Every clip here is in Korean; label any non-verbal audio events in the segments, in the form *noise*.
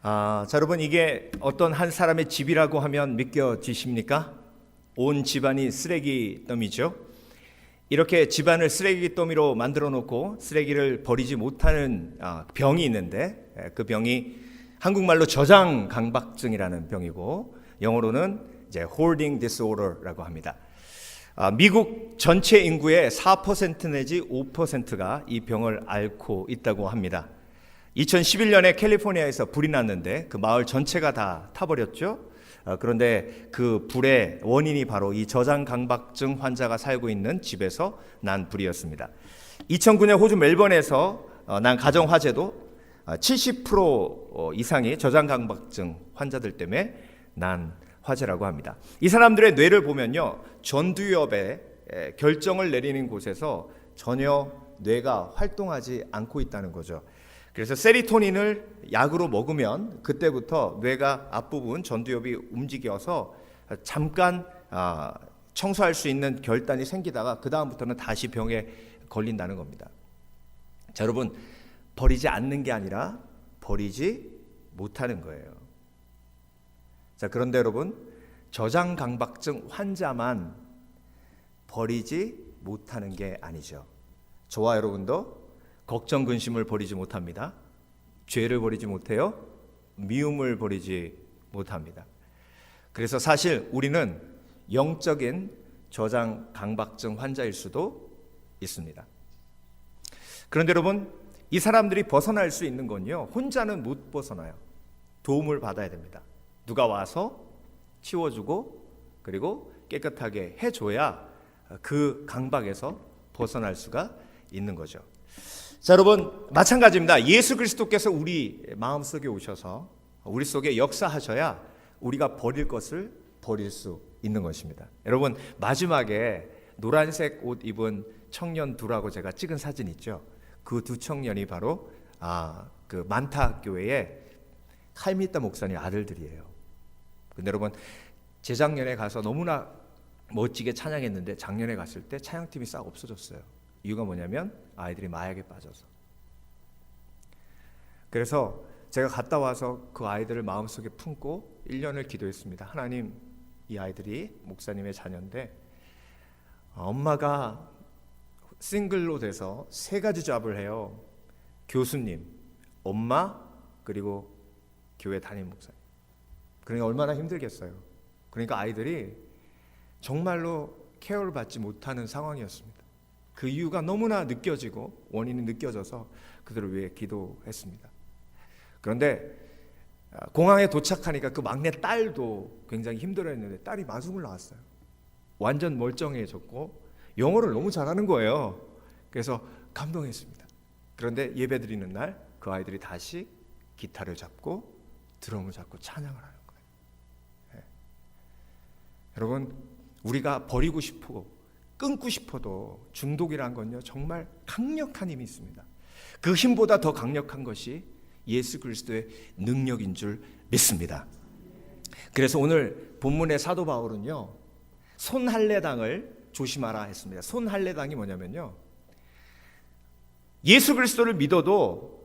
아, 자, 여러분 이게 어떤 한 사람의 집이라고 하면 믿겨지십니까? 온 집안이 쓰레기 더미죠. 이렇게 집안을 쓰레기 더미로 만들어 놓고 쓰레기를 버리지 못하는 아, 병이 있는데 에, 그 병이 한국말로 저장 강박증이라는 병이고 영어로는 이제 hoarding disorder라고 합니다. 아, 미국 전체 인구의 4% 내지 5%가 이 병을 앓고 있다고 합니다. 2011년에 캘리포니아에서 불이 났는데 그 마을 전체가 다 타버렸죠. 어, 그런데 그 불의 원인이 바로 이 저장 강박증 환자가 살고 있는 집에서 난 불이었습니다. 2009년 호주 멜번에서 어, 난 가정 화재도 70% 어, 이상이 저장 강박증 환자들 때문에 난 화재라고 합니다. 이 사람들의 뇌를 보면요. 전두엽에 에, 결정을 내리는 곳에서 전혀 뇌가 활동하지 않고 있다는 거죠. 그래서 세리토닌을 약으로 먹으면 그때부터 뇌가 앞부분 전두엽이 움직여서 잠깐 아, 청소할 수 있는 결단이 생기다가 그 다음부터는 다시 병에 걸린다는 겁니다. 자, 여러분 버리지 않는 게 아니라 버리지 못하는 거예요. 자, 그런데 여러분 저장 강박증 환자만 버리지 못하는 게 아니죠. 저와 여러분도 걱정 근심을 버리지 못합니다. 죄를 버리지 못해요. 미움을 버리지 못합니다. 그래서 사실 우리는 영적인 저장 강박증 환자일 수도 있습니다. 그런데 여러분, 이 사람들이 벗어날 수 있는 건요. 혼자는 못 벗어나요. 도움을 받아야 됩니다. 누가 와서 치워주고 그리고 깨끗하게 해줘야 그 강박에서 벗어날 수가 있는 거죠. 자, 여러분 마찬가지입니다. 예수 그리스도께서 우리 마음 속에 오셔서 우리 속에 역사하셔야 우리가 버릴 것을 버릴 수 있는 것입니다. 여러분 마지막에 노란색 옷 입은 청년 둘하고 제가 찍은 사진 있죠. 그 두 청년이 바로 아 그 만타 교회의 칼미따 목사님 아들들이에요. 근데 여러분 재작년에 가서 너무나 멋지게 찬양했는데 작년에 갔을 때 찬양팀이 싹 없어졌어요. 이유가 뭐냐면 아이들이 마약에 빠져서. 그래서 제가 갔다 와서 그 아이들을 마음속에 품고 1년을 기도했습니다. 하나님, 이 아이들이 목사님의 자녀인데 엄마가 싱글로 돼서 세 가지 잡을 해요. 교수님, 엄마, 그리고 교회 담임 목사님. 그러니까 얼마나 힘들겠어요. 그러니까 아이들이 정말로 케어를 받지 못하는 상황이었습니다. 그 이유가 너무나 느껴지고 원인이 느껴져서 그들을 위해 기도했습니다. 그런데 아, 공항에 도착하니까 그 막내 딸도 굉장히 힘들어했는데 딸이 마중을 나왔어요. 완전 멀쩡해졌고 영어를 너무 잘하는 거예요. 그래서 감동했습니다. 그런데 예배 드리는 날 그 아이들이 다시 기타를 잡고 드럼을 잡고 찬양을 하는 거예요. 예. 여러분 우리가 버리고 싶고 끊고 싶어도 중독이란 건요 정말 강력한 힘이 있습니다. 그 힘보다 더 강력한 것이 예수 그리스도의 능력인 줄 믿습니다. 그래서 오늘 본문의 사도 바울은요 손할례당을 조심하라 했습니다. 손할례당이 뭐냐면요 예수 그리스도를 믿어도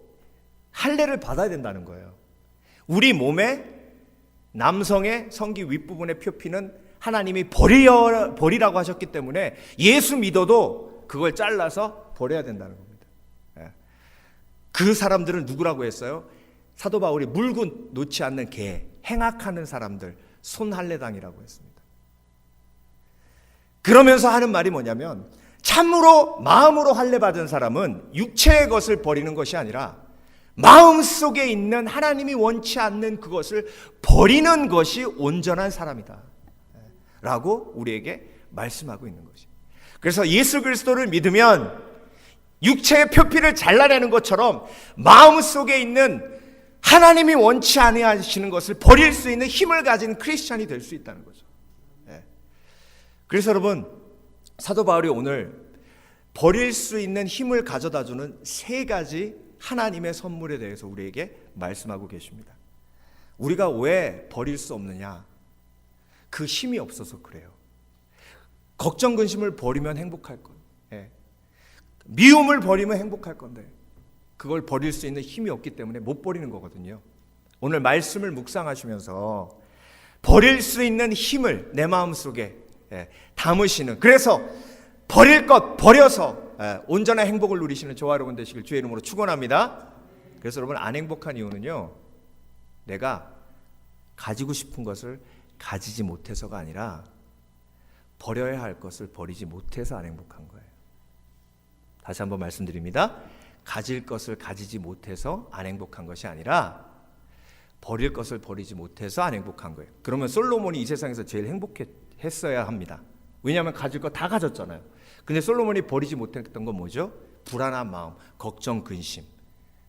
할례를 받아야 된다는 거예요. 우리 몸에 남성의 성기 윗부분의 표피는 하나님이 버려, 버리라고 하셨기 때문에 예수 믿어도 그걸 잘라서 버려야 된다는 겁니다. 예. 그 사람들은 누구라고 했어요? 사도 바울이 물고 놓지 않는 개, 행악하는 사람들, 손할례당이라고 했습니다. 그러면서 하는 말이 뭐냐면 참으로 마음으로 할례 받은 사람은 육체의 것을 버리는 것이 아니라 마음 속에 있는 하나님이 원치 않는 그것을 버리는 것이 온전한 사람이다. 라고 우리에게 말씀하고 있는 것이. 그래서 예수 그리스도를 믿으면 육체의 표피를 잘라내는 것처럼 마음 속에 있는 하나님이 원치 아니하시는 것을 버릴 수 있는 힘을 가진 크리스천이 될 수 있다는 거죠. 예. 그래서 여러분 사도 바울이 오늘 버릴 수 있는 힘을 가져다 주는 세 가지 하나님의 선물에 대해서 우리에게 말씀하고 계십니다. 우리가 왜 버릴 수 없느냐? 그 힘이 없어서 그래요. 걱정 근심을 버리면 행복할 것. 예. 미움을 버리면 행복할 건데 그걸 버릴 수 있는 힘이 없기 때문에 못 버리는 거거든요. 오늘 말씀을 묵상하시면서 버릴 수 있는 힘을 내 마음 속에 예, 담으시는 그래서 버릴 것 버려서 예, 온전한 행복을 누리시는 저와 여러분 되시길 주의 이름으로 축원합니다. 그래서 여러분 안 행복한 이유는요. 내가 가지고 싶은 것을 가지지 못해서가 아니라 버려야 할 것을 버리지 못해서 안 행복한 거예요. 다시 한번 말씀드립니다. 가질 것을 가지지 못해서 안 행복한 것이 아니라 버릴 것을 버리지 못해서 안 행복한 거예요. 그러면 솔로몬이 이 세상에서 제일 행복했어야 합니다. 왜냐하면 가질 거 다 가졌잖아요. 근데 솔로몬이 버리지 못했던 건 뭐죠? 불안한 마음, 걱정, 근심.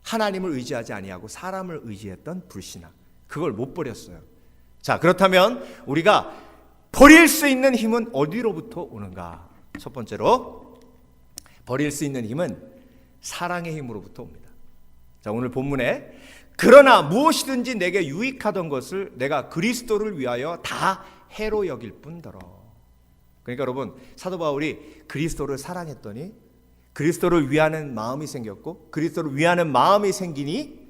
하나님을 의지하지 아니하고 사람을 의지했던 불신앙. 그걸 못 버렸어요. 자, 그렇다면 우리가 버릴 수 있는 힘은 어디로부터 오는가? 첫 번째로 버릴 수 있는 힘은 사랑의 힘으로부터 옵니다. 자, 오늘 본문에 그러나 무엇이든지 내게 유익하던 것을 내가 그리스도를 위하여 다 해로 여길 뿐더러. 그러니까 여러분 사도 바울이 그리스도를 사랑했더니 그리스도를 위하는 마음이 생겼고 그리스도를 위하는 마음이 생기니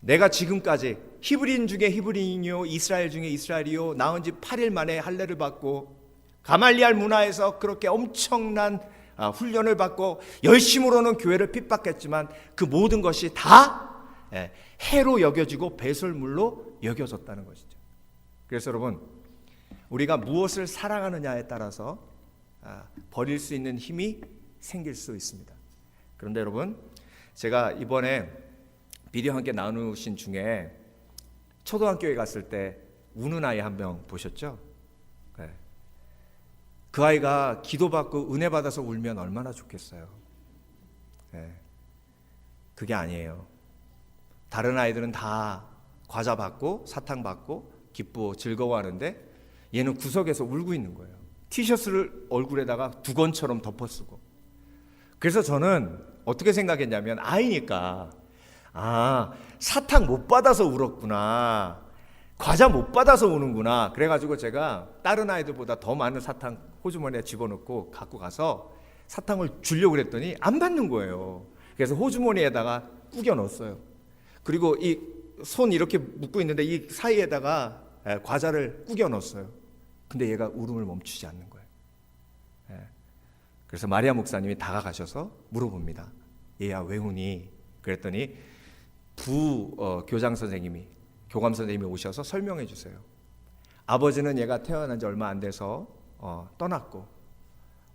내가 지금까지 히브리인 중에 히브리인이요 이스라엘 중에 이스라엘이요 나온 지 8일 만에 할례를 받고 가말리알 문화에서 그렇게 엄청난 아, 훈련을 받고 열심으로는 교회를 핍박했지만 그 모든 것이 다 예, 해로 여겨지고 배설물로 여겨졌다는 것이죠. 그래서 여러분 우리가 무엇을 사랑하느냐에 따라서 아, 버릴 수 있는 힘이 생길 수 있습니다. 그런데 여러분 제가 이번에 비디오 함께 나누신 중에 초등학교에 갔을 때 우는 아이 한 명 보셨죠? 네. 그 아이가 기도받고 은혜 받아서 울면 얼마나 좋겠어요. 네. 그게 아니에요. 다른 아이들은 다 과자 받고 사탕 받고 기쁘고 즐거워하는데 얘는 구석에서 울고 있는 거예요. 티셔츠를 얼굴에다가 두건처럼 덮어쓰고. 그래서 저는 어떻게 생각했냐면 아이니까 아 사탕 못 받아서 울었구나. 과자 못 받아서 우는구나. 그래가지고 제가 다른 아이들보다 더 많은 사탕 호주머니에 집어넣고 갖고 가서 사탕을 주려고 그랬더니 안 받는 거예요. 그래서 호주머니에다가 꾸겨 넣었어요. 그리고 이 손 이렇게 묶고 있는데 이 사이에다가 예, 과자를 꾸겨 넣었어요. 근데 얘가 울음을 멈추지 않는 거예요. 예. 그래서 마리아 목사님이 다가가셔서 물어봅니다. 얘야 왜 우니? 그랬더니 부 어, 교장 선생님이 교감 선생님이 오셔서 설명해 주세요. 아버지는 얘가 태어난 지 얼마 안 돼서 어, 떠났고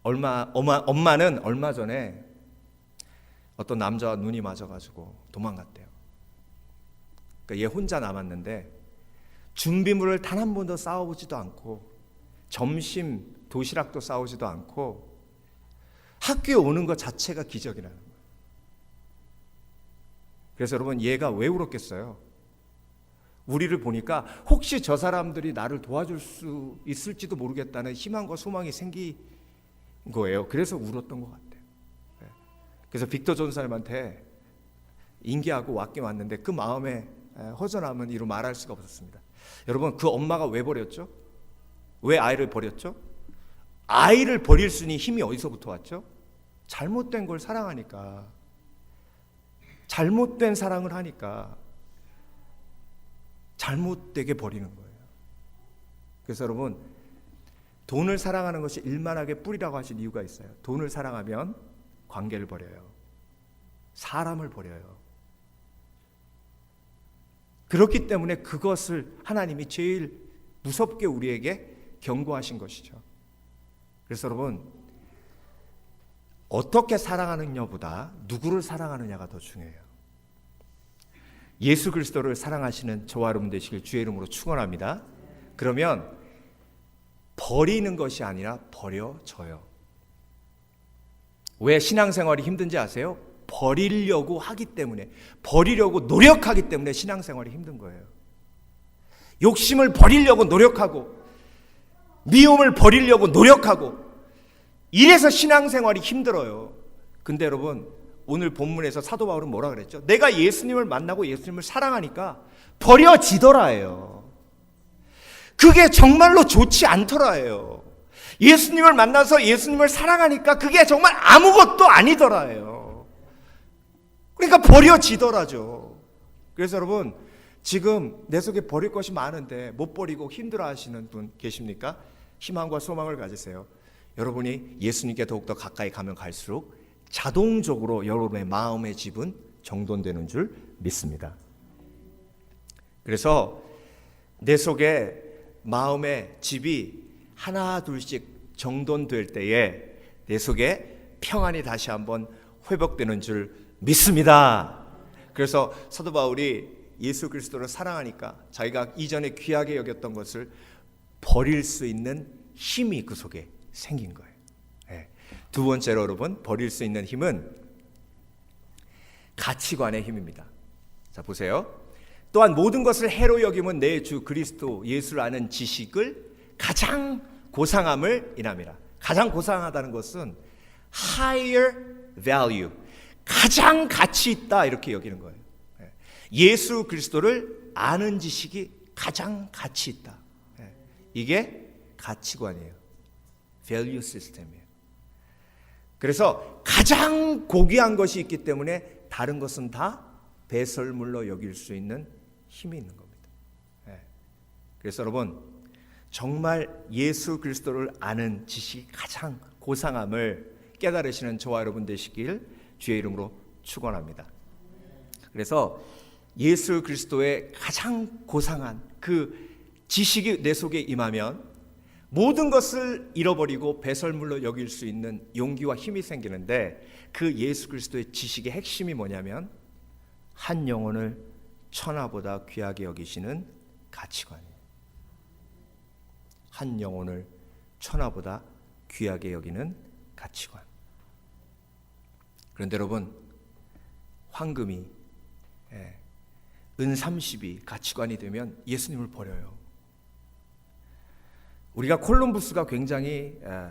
얼마 엄마, 엄마는 얼마 전에 어떤 남자와 눈이 맞아가지고 도망갔대요. 그러니까 얘 혼자 남았는데 준비물을 단 한 번도 싸워보지도 않고 점심 도시락도 싸우지도 않고 학교에 오는 것 자체가 기적이라는. 그래서 여러분 얘가 왜 울었겠어요? 우리를 보니까 혹시 저 사람들이 나를 도와줄 수 있을지도 모르겠다는 희망과 소망이 생긴 거예요. 그래서 울었던 것 같아요. 네. 그래서 빅터 전사님한테 인계하고 왔긴 왔는데 그 마음에 허전함은 이루 말할 수가 없었습니다. 여러분 그 엄마가 왜 버렸죠? 왜 아이를 버렸죠? 아이를 버릴 수 있는 힘이 어디서부터 왔죠? 잘못된 걸 사랑하니까. 잘못된 사랑을 하니까 잘못되게 버리는 거예요. 그래서 여러분 돈을 사랑하는 것이 일만하게 뿌리라고 하신 이유가 있어요. 돈을 사랑하면 관계를 버려요. 사람을 버려요. 그렇기 때문에 그것을 하나님이 제일 무섭게 우리에게 경고하신 것이죠. 그래서 여러분 어떻게 사랑하느냐보다 누구를 사랑하느냐가 더 중요해요. 예수 그리스도를 사랑하시는 저와 여러분 되시길 주의 이름으로 축원합니다. 그러면 버리는 것이 아니라 버려져요. 왜 신앙생활이 힘든지 아세요? 버리려고 하기 때문에 버리려고 노력하기 때문에 신앙생활이 힘든 거예요. 욕심을 버리려고 노력하고 미움을 버리려고 노력하고 이래서 신앙생활이 힘들어요. 근데 여러분 오늘 본문에서 사도 바울은 뭐라 그랬죠? 내가 예수님을 만나고 예수님을 사랑하니까 버려지더라예요. 그게 정말로 좋지 않더라예요. 예수님을 만나서 예수님을 사랑하니까 그게 정말 아무것도 아니더라예요. 그러니까 버려지더라죠. 그래서 여러분 지금 내 속에 버릴 것이 많은데 못 버리고 힘들어 하시는 분 계십니까? 희망과 소망을 가지세요. 여러분이 예수님께 더욱더 가까이 가면 갈수록 자동적으로 여러분의 마음의 집은 정돈되는 줄 믿습니다. 그래서 내 속에 마음의 집이 하나 둘씩 정돈될 때에 내 속에 평안이 다시 한번 회복되는 줄 믿습니다. 그래서 사도 바울이 예수 그리스도를 사랑하니까 자기가 이전에 귀하게 여겼던 것을 버릴 수 있는 힘이 그 속에 생긴 거예요. 예. 두 번째로 여러분 버릴 수 있는 힘은 가치관의 힘입니다. 자 보세요. 또한 모든 것을 해로 여김은 내 주 그리스도 예수를 아는 지식을 가장 고상함을 인함이라. 가장 고상하다는 것은 higher value, 가장 가치 있다 이렇게 여기는 거예요. 예. 예수 그리스도를 아는 지식이 가장 가치 있다. 예. 이게 가치관이에요. value system이에요. 그래서 가장 고귀한 것이 있기 때문에 다른 것은 다 배설물로 여길 수 있는 힘이 있는 겁니다. 예. 그래서 여러분 정말 예수 그리스도를 아는 지식이 가장 고상함을 깨달으시는 저와 여러분 되시길 주의 이름으로 축원합니다. 그래서 예수 그리스도의 가장 고상한 그 지식이 내 속에 임하면 모든 것을 잃어버리고 배설물로 여길 수 있는 용기와 힘이 생기는데 그 예수 그리스도의 지식의 핵심이 뭐냐면 한 영혼을 천하보다 귀하게 여기시는 가치관이에요. 한 영혼을 천하보다 귀하게 여기는 가치관. 그런데 여러분 황금이 예, 은 30이 가치관이 되면 예수님을 버려요. 우리가 콜럼부스가 굉장히 예,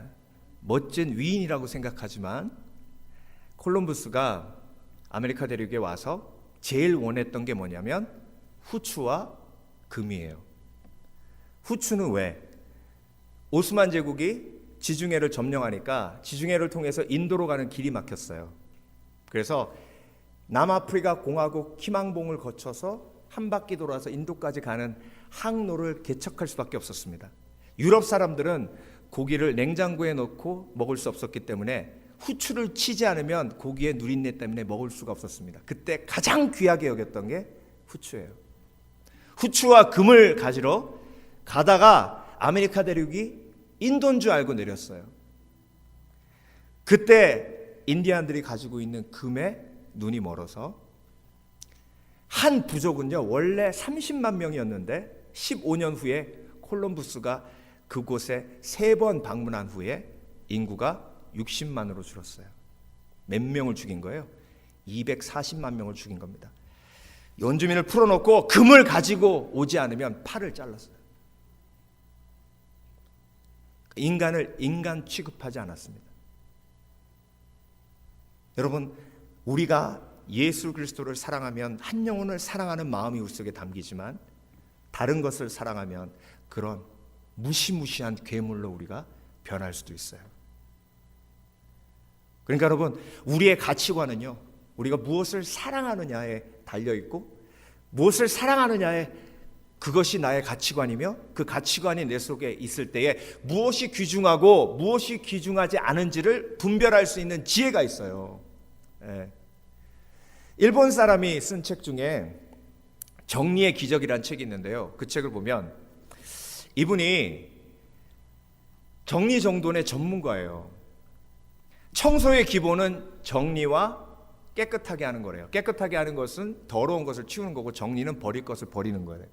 멋진 위인이라고 생각하지만 콜럼부스가 아메리카 대륙에 와서 제일 원했던 게 뭐냐면 후추와 금이에요. 후추는 왜? 오스만 제국이 지중해를 점령하니까 지중해를 통해서 인도로 가는 길이 막혔어요. 그래서 남아프리카 공화국 희망봉을 거쳐서 한 바퀴 돌아서 인도까지 가는 항로를 개척할 수밖에 없었습니다. 유럽 사람들은 고기를 냉장고에 넣고 먹을 수 없었기 때문에 후추를 치지 않으면 고기의 누린내 때문에 먹을 수가 없었습니다. 그때 가장 귀하게 여겼던 게 후추예요. 후추와 금을 가지러 가다가 아메리카 대륙이 인도인 줄 알고 내렸어요. 그때 인디안들이 가지고 있는 금에 눈이 멀어서 한 부족은요 원래 30만 명이었는데 15년 후에 콜럼부스가 그곳에 세 번 방문한 후에 인구가 60만으로 줄었어요. 몇 명을 죽인 거예요? 240만 명을 죽인 겁니다. 원주민을 풀어놓고 금을 가지고 오지 않으면 팔을 잘랐어요. 인간을 인간 취급하지 않았습니다. 여러분, 우리가 예수 그리스도를 사랑하면 한 영혼을 사랑하는 마음이 우리 속에 담기지만 다른 것을 사랑하면 그런 무시무시한 괴물로 우리가 변할 수도 있어요. 그러니까 여러분, 우리의 가치관은요, 우리가 무엇을 사랑하느냐에 달려 있고, 무엇을 사랑하느냐에 그것이 나의 가치관이며, 그 가치관이 내 속에 있을 때에 무엇이 귀중하고 무엇이 귀중하지 않은지를 분별할 수 있는 지혜가 있어요. 예. 일본 사람이 쓴 책 중에 정리의 기적이라는 책이 있는데요. 그 책을 보면 이분이 정리정돈의 전문가예요. 청소의 기본은 정리와 깨끗하게 하는 거래요. 깨끗하게 하는 것은 더러운 것을 치우는 거고 정리는 버릴 것을 버리는 거예요.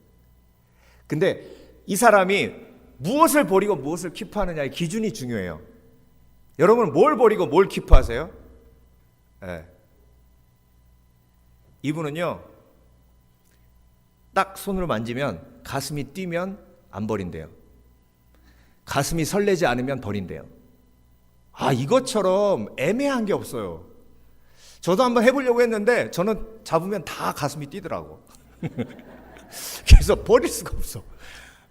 근데 이 사람이 무엇을 버리고 무엇을 키프하느냐의 기준이 중요해요. 여러분 뭘 버리고 뭘 키프하세요? 네. 이분은요. 딱 손으로 만지면 가슴이 뛰면 안 버린대요. 가슴이 설레지 않으면 버린대요. 아, 이것처럼 애매한 게 없어요. 저도 한번 해보려고 했는데 저는 잡으면 다 가슴이 뛰더라고. *laughs* 그래서 버릴 수가 없어.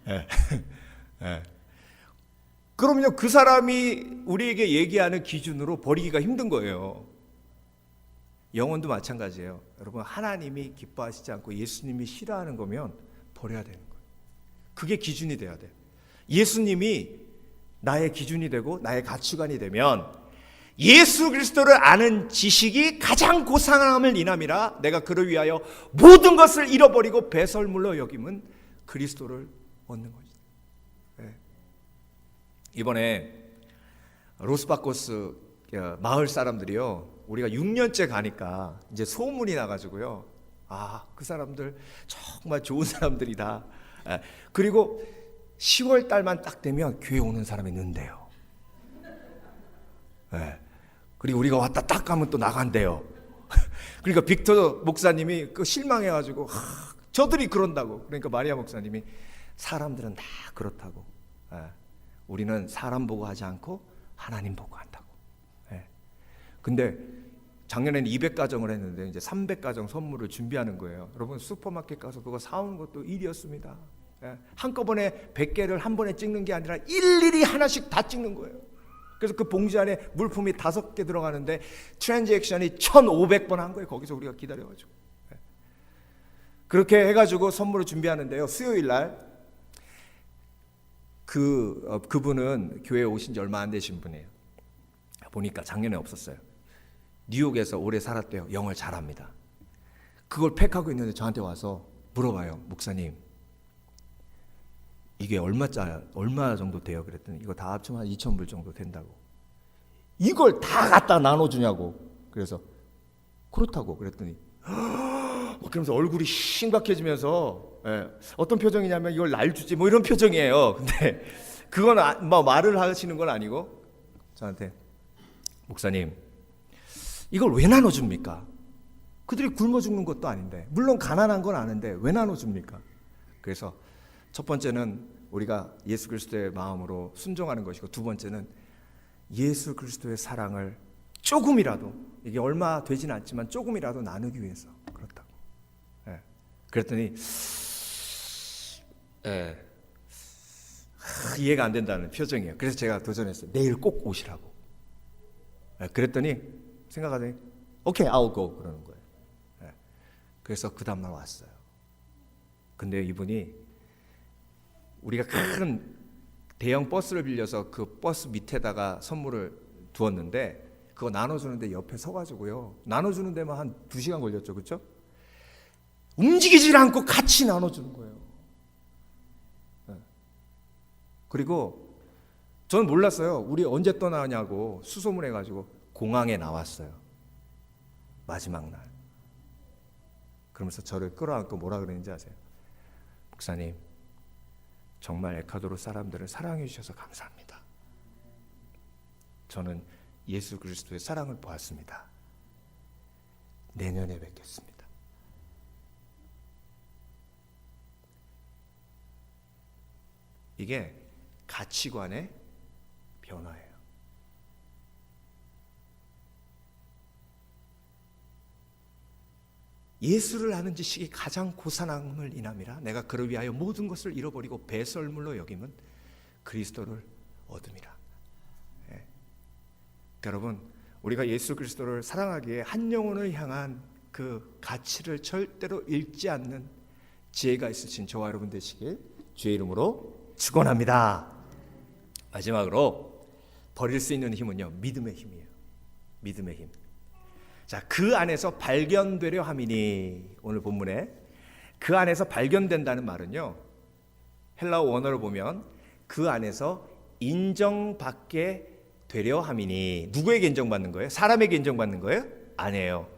예. *laughs* 예. 그럼요, 그 사람이 우리에게 얘기하는 기준으로 버리기가 힘든 거예요. 영혼도 마찬가지예요. 여러분 하나님이 기뻐하시지 않고 예수님이 싫어하는 거면 버려야 거예요. 그게 기준이 돼야 돼. 예수님이 나의 기준이 되고 나의 가치관이 되면 예수 그리스도를 아는 지식이 가장 고상함을 인함이라 내가 그를 위하여 모든 것을 잃어버리고 배설물로 여김은 그리스도를 얻는 거지. 예. 이번에 로스바코스 어, 마을 사람들이요. 우리가 6년째 가니까 이제 소문이 나가지고요. 아, 그 사람들 정말 좋은 사람들이다. 예. 그리고 10월 달만 딱 되면 교회 오는 사람이 는데요. 예. 그리고 우리가 왔다 딱 가면 또 나간대요. *laughs* 그러니까 빅터 목사님이 그 실망해가지고 하, 저들이 그런다고. 그러니까 마리아 목사님이 사람들은 다 그렇다고. 예. 우리는 사람 보고 하지 않고 하나님 보고 한다고. 예. 근데 작년에는 200가정을 했는데 이제 300가정 선물을 준비하는 거예요. 여러분 슈퍼마켓 가서 그거 사오는 것도 일이었습니다. 예. 한꺼번에 100개를 한 번에 찍는 게 아니라 일일이 하나씩 다 찍는 거예요. 그래서 그 봉지 안에 물품이 다섯 개 들어가는데 트랜잭션이 1,500번 한 거예요. 거기서 우리가 기다려가지고. 예. 그렇게 해가지고 선물을 준비하는데요. 수요일 날 그, 어, 그분은 교회에 오신 지 얼마 안 되신 분이에요. 보니까 작년에 없었어요. 뉴욕에서 오래 살았대요. 영어를 잘합니다. 그걸 팩하고 있는데 저한테 와서 물어봐요. 목사님, 이게 얼마짜 얼마 정도 돼요? 그랬더니 이거 다 합치면 한 2천 불 정도 된다고. 이걸 다 갖다 나눠주냐고. 그래서 그렇다고 그랬더니 막 그러면서 얼굴이 심각해지면서 예, 어떤 표정이냐면 이걸 날 주지 뭐 이런 표정이에요. 근데 그건 아, 뭐 말을 하시는 건 아니고 저한테 목사님 이걸 왜 나눠줍니까? 그들이 굶어 죽는 것도 아닌데 물론 가난한 건 아는데 왜 나눠줍니까? 그래서 첫 번째는 우리가 예수 그리스도의 마음으로 순종하는 것이고 두 번째는 예수 그리스도의 사랑을 조금이라도 이게 얼마 되진 않지만 조금이라도 나누기 위해서 그렇다고. 예. 그랬더니 예. 하, 이해가 안 된다는 표정이에요. 그래서 제가 도전했어요. 내일 꼭 오시라고. 예. 그랬더니 생각하더니 오케이, I'll go 그러는 거예요. 예. 그래서 그 다음날 왔어요. 근데 이분이 우리가 큰 대형 버스를 빌려서 그 버스 밑에다가 선물을 두었는데 그거 나눠주는데 옆에 서가지고요 나눠주는 데만 한 두 시간 걸렸죠, 그렇죠? 움직이질 않고 같이 나눠주는 거예요. 네. 그리고 저는 몰랐어요. 우리 언제 떠나냐고 수소문해가지고 공항에 나왔어요. 마지막 날. 그러면서 저를 끌어안고 뭐라 그랬는지 아세요? 목사님, 정말 에콰도르 사람들을 사랑해 주셔서 감사합니다. 저는 예수 그리스도의 사랑을 보았습니다. 내년에 뵙겠습니다. 이게 가치관의 변화예요. 예수를 아는 지식이 가장 고산함을 인함이라 내가 그를 위하여 모든 것을 잃어버리고 배설물로 여김은 그리스도를 얻음이라. 예. 여러분 우리가 예수 그리스도를 사랑하기에 한 영혼을 향한 그 가치를 절대로 잃지 않는 지혜가 있으신 저와 여러분 되시길 주의 이름으로 축원합니다. 마지막으로 버릴 수 있는 힘은요 믿음의 힘이에요. 믿음의 힘. 자, 그 안에서 발견되려 함이니 오늘 본문에 그 안에서 발견된다는 말은요. 헬라어 원어를 보면 그 안에서 인정받게 되려 함이니 누구에게 인정받는 거예요? 사람에게 인정받는 거예요? 아니에요.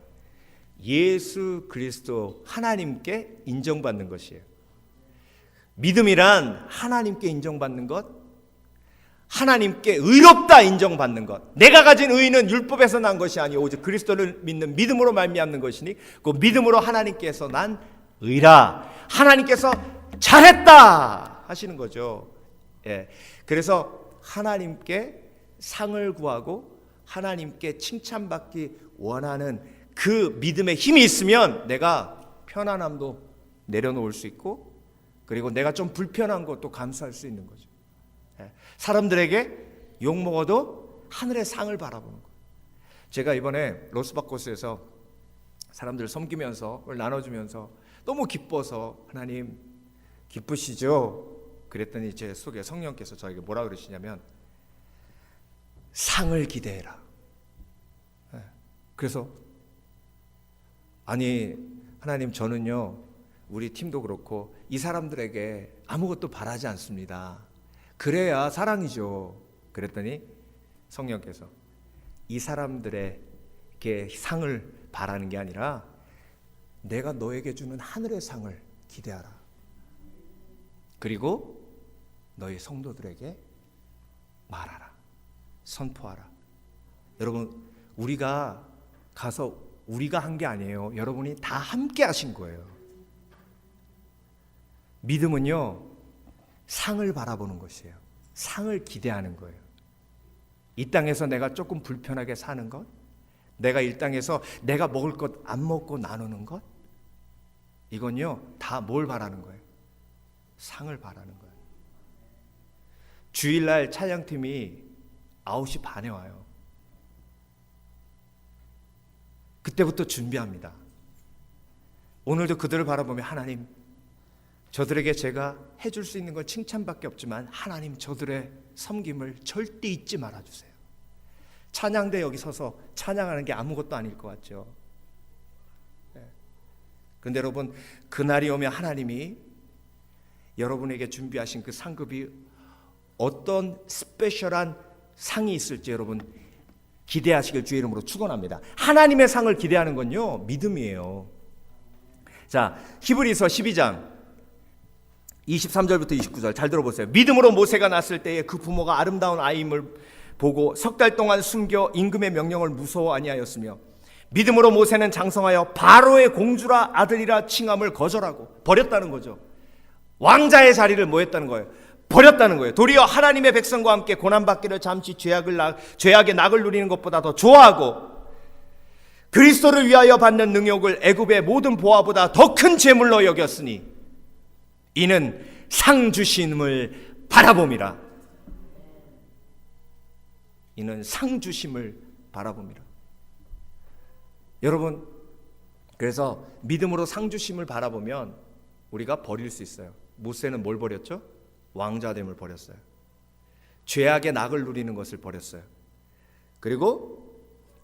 예수 그리스도 하나님께 인정받는 것이에요. 믿음이란 하나님께 인정받는 것, 하나님께 의롭다 인정받는 것. 내가 가진 의는 율법에서 난 것이 아니오 오직 그리스도를 믿는 믿음으로 말미암는 것이니 그 믿음으로 하나님께서 난 의라. 하나님께서 잘했다 하시는 거죠. 예. 그래서 하나님께 상을 구하고 하나님께 칭찬받기 원하는 그 믿음의 힘이 있으면 내가 편안함도 내려놓을 수 있고 그리고 내가 좀 불편한 것도 감수할 수 있는 거죠. 사람들에게 욕 먹어도 하늘의 상을 바라보는 거예요. 제가 이번에 로스바코스에서 사람들 섬기면서 나눠주면서 너무 기뻐서 하나님 기쁘시죠? 그랬더니 제 속에 성령께서 저에게 뭐라 그러시냐면 상을 기대해라. 예. 그래서 아니 하나님 저는요 우리 팀도 그렇고 이 사람들에게 아무것도 바라지 않습니다. 그래야 사랑이죠. 그랬더니 성령께서 이 사람들에게 상을 바라는 게 아니라 내가 너에게 주는 하늘의 상을 기대하라. 그리고 너희 성도들에게 말하라. 선포하라. 여러분, 우리가 가서 우리가 한 게 아니에요. 여러분이 다 함께 하신 거예요. 믿음은요, 상을 바라보는 것이에요. 상을 기대하는 거예요. 이 땅에서 내가 조금 불편하게 사는 것, 내가 이 땅에서 내가 먹을 것 안 먹고 나누는 것, 이건요, 다 뭘 바라는 거예요? 상을 바라는 거예요. 주일날 찬양팀이 9시 반에 와요. 그때부터 준비합니다. 오늘도 그들을 바라보며 하나님, 저들에게 제가 해줄 수 있는 건 칭찬밖에 없지만 하나님 저들의 섬김을 절대 잊지 말아 주세요. 찬양대 여기 서서 찬양하는 게 아무것도 아닐 것 같죠. 그런데 여러분 그날이 오면 하나님이 여러분에게 준비하신 그 상급이 어떤 스페셜한 상이 있을지 여러분 기대하시길 주의 이름으로 축원합니다. 하나님의 상을 기대하는 건요 믿음이에요. 자 히브리서 12장 23절부터 29절 잘 들어보세요. 믿음으로 모세가 났을 때에 그 부모가 아름다운 아이임을 보고 석 달 동안 숨겨 임금의 명령을 무서워 아니하였으며 믿음으로 모세는 장성하여 바로의 공주라 아들이라 칭함을 거절하고 버렸다는 거죠. 왕자의 자리를 뭐 했다는 거예요? 버렸다는 거예요. 도리어 하나님의 백성과 함께 고난 받기를 잠시 죄악을 나, 죄악의 낙을 누리는 것보다 더 좋아하고 그리스도를 위하여 받는 능욕을 애굽의 모든 보화보다 더 큰 재물로 여겼으니 이는 상 주심을 바라봄이라. 이는 상 주심을 바라봄이라. 여러분, 그래서 믿음으로 상 주심을 바라보면 우리가 버릴 수 있어요. 모세는 뭘 버렸죠? 왕자됨을 버렸어요. 죄악의 낙을 누리는 것을 버렸어요. 그리고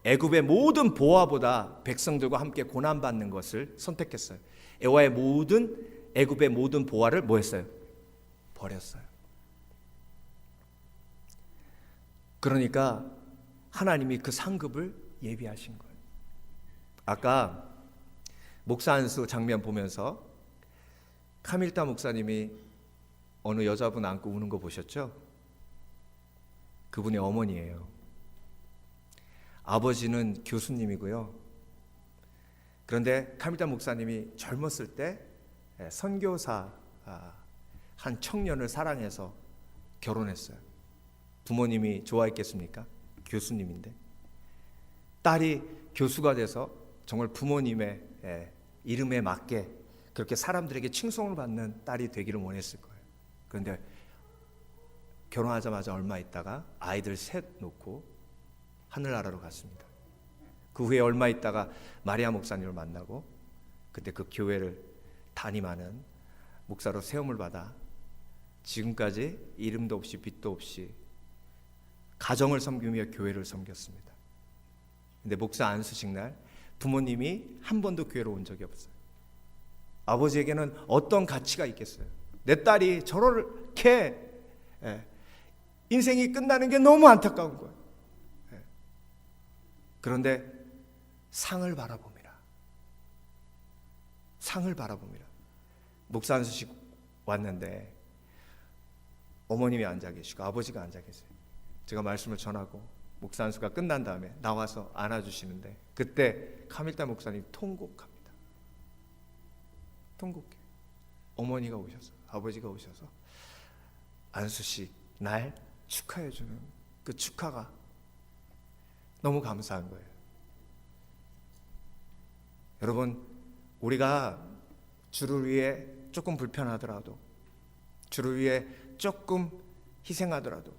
애굽의 모든 보화보다 백성들과 함께 고난 받는 것을 선택했어요. 애와의 모든 애굽의 모든 보화를 뭐 했어요? 버렸어요. 그러니까 하나님이 그 상급을 예비하신 거예요. 아까 목사 안수 장면 보면서 카밀타 목사님이 어느 여자분 안고 우는 거 보셨죠? 그분이 어머니예요. 아버지는 교수님이고요. 그런데 카밀타 목사님이 젊었을 때 예, 선교사 아, 한 청년을 사랑해서 결혼했어요. 부모님이 좋아했겠습니까? 교수님인데 딸이 교수가 돼서 정말 부모님의 예, 이름에 맞게 그렇게 사람들에게 칭송을 받는 딸이 되기를 원했을 거예요. 그런데 결혼하자마자 얼마 있다가 아이들 셋 놓고 하늘나라로 갔습니다. 그 후에 얼마 있다가 마리아 목사님을 만나고 그때 그 교회를 담임하는 목사로 세움을 받아 지금까지 이름도 없이 빛도 없이 가정을 섬기며 교회를 섬겼습니다. 근데 목사 안수식 날 부모님이 한 번도 교회로 온 적이 없어요. 아버지에게는 어떤 가치가 있겠어요? 내 딸이 저렇게 예, 인생이 끝나는 게 너무 안타까운 거예요. 예. 그런데 상을 바라봅니다. 상을 바라봅니다. 목사 안수식 왔는데 어머님이 앉아 계시고 아버지가 앉아 계세요. 제가 말씀을 전하고 목사 안수가 끝난 다음에 나와서 안아주시는데 그때 카밀타 목사님 통곡합니다. 통곡해. 어머니가 오셔서 아버지가 오셔서 안수식 날 축하해 주는 그 축하가 너무 감사한 거예요. 여러분 우리가 주를 위해 조금 불편하더라도 주를 위해 조금 희생하더라도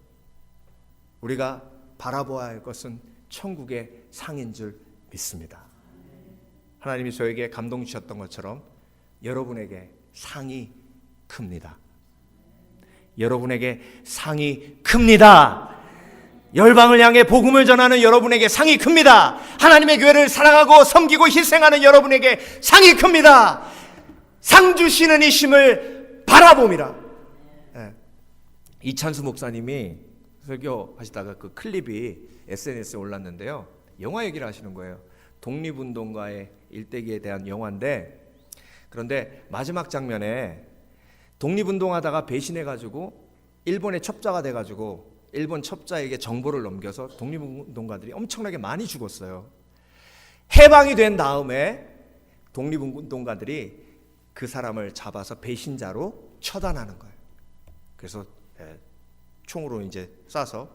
우리가 바라보아야 할 것은 천국의 상인 줄 믿습니다. 하나님이 저에게 감동 주셨던 것처럼 여러분에게 상이 큽니다. 여러분에게 상이 큽니다. 열방을 향해 복음을 전하는 여러분에게 상이 큽니다. 하나님의 교회를 사랑하고 섬기고 희생하는 여러분에게 상이 큽니다. 상 주시는 이심을 바라봅니다. 예. 이찬수 목사님이 설교하시다가 그 클립이 SNS에 올랐는데요. 영화 얘기를 하시는 거예요. 독립운동가의 일대기에 대한 영화인데 그런데 마지막 장면에 독립운동하다가 배신해가지고 일본의 첩자가 돼가지고 일본 첩자에게 정보를 넘겨서 독립운동가들이 엄청나게 많이 죽었어요. 해방이 된 다음에 독립운동가들이 그 사람을 잡아서 배신자로 처단하는 거예요. 그래서 예, 총으로 이제 쏴서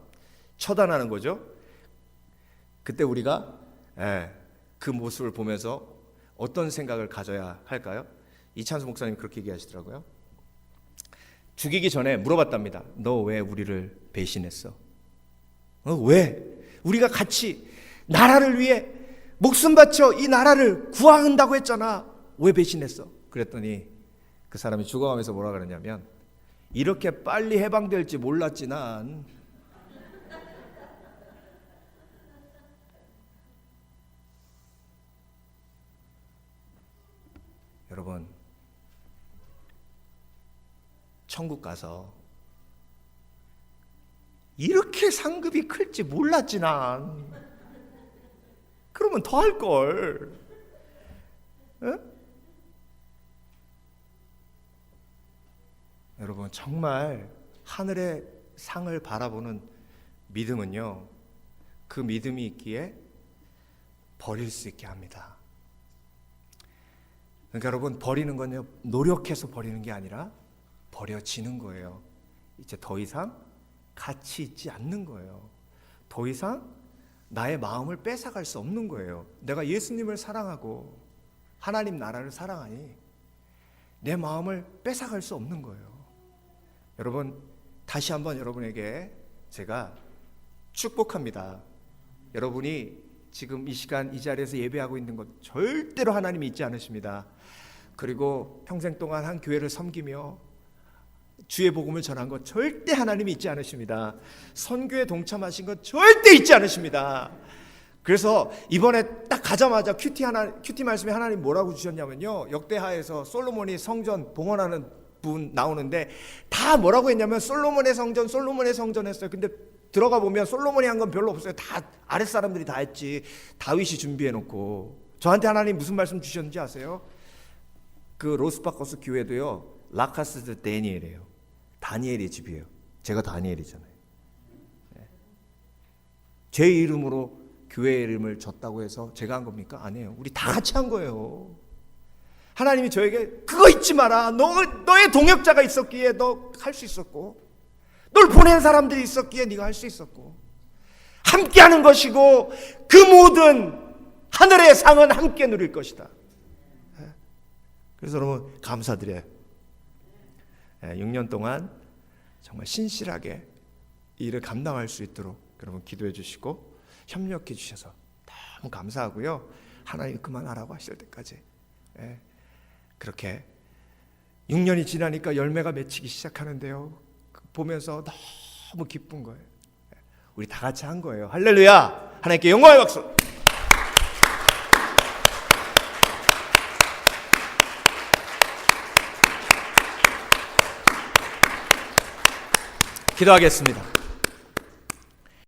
처단하는 거죠. 그때 우리가 예, 그 모습을 보면서 어떤 생각을 가져야 할까요? 이찬수 목사님 그렇게 얘기하시더라고요. 죽이기 전에 물어봤답니다. 너 왜 우리를 배신했어? 어, 왜? 우리가 같이 나라를 위해 목숨 바쳐 이 나라를 구한다고 했잖아. 왜 배신했어? 그랬더니 그 사람이 죽어가면서 뭐라 그러냐면 이렇게 빨리 해방될지 몰랐지 난. *laughs* 여러분 천국 가서 이렇게 상급이 클지 몰랐지 난. 그러면 더 할 걸. 에? 여러분 정말 하늘의 상을 바라보는 믿음은요. 그 믿음이 있기에 버릴 수 있게 합니다. 그러니까 여러분 버리는 건요. 노력해서 버리는 게 아니라 버려지는 거예요. 이제 더 이상 가치 있지 않는 거예요. 더 이상 나의 마음을 뺏어갈 수 없는 거예요. 내가 예수님을 사랑하고 하나님 나라를 사랑하니 내 마음을 뺏어갈 수 없는 거예요. 여러분 다시 한번 여러분에게 제가 축복합니다. 여러분이 지금 이 시간 이 자리에서 예배하고 있는 것 절대로 하나님이 잊지 않으십니다. 그리고 평생 동안 한 교회를 섬기며 주의 복음을 전한 것 절대 하나님이 잊지 않으십니다. 선교에 동참하신 것 절대 잊지 않으십니다. 그래서 이번에 딱 가자마자 큐티 하나 큐티 말씀에 하나님 뭐라고 주셨냐면요. 역대하에서 솔로몬이 성전 봉헌하는 분 나오는데 다 뭐라고 했냐면 솔로몬의 성전 솔로몬의 성전 했어요. 근데 들어가 보면 솔로몬이 한 건 별로 없어요. 다 아랫 사람들이 다 했지. 다윗이 준비해 놓고 저한테 하나님 무슨 말씀 주셨는지 아세요? 그 로스바커스 교회도요. 라카스드 데니엘이에요. 다니엘의 집이에요. 제가 다니엘이잖아요. 네. 제 이름으로 교회 이름을 줬다고 해서 제가 한 겁니까? 아니에요. 우리 다 같이 한 거예요. 하나님이 저에게 그거 잊지 마라. 너 너의 동역자가 있었기에 너 할 수 있었고, 널 보낸 사람들이 있었기에 네가 할 수 있었고, 함께하는 것이고 그 모든 하늘의 상은 함께 누릴 것이다. 네. 그래서 여러분 감사드려요. 6년 동안 정말 신실하게 이 일을 감당할 수 있도록 여러분 기도해 주시고 협력해 주셔서 너무 감사하고요. 하나님 그만하라고 하실 때까지 예, 그렇게 6년이 지나니까 열매가 맺히기 시작하는데요. 그 보면서 너무 기쁜 거예요. 예, 우리 다 같이 한 거예요. 할렐루야! 하나님께 영광의 박수! 기도하겠습니다.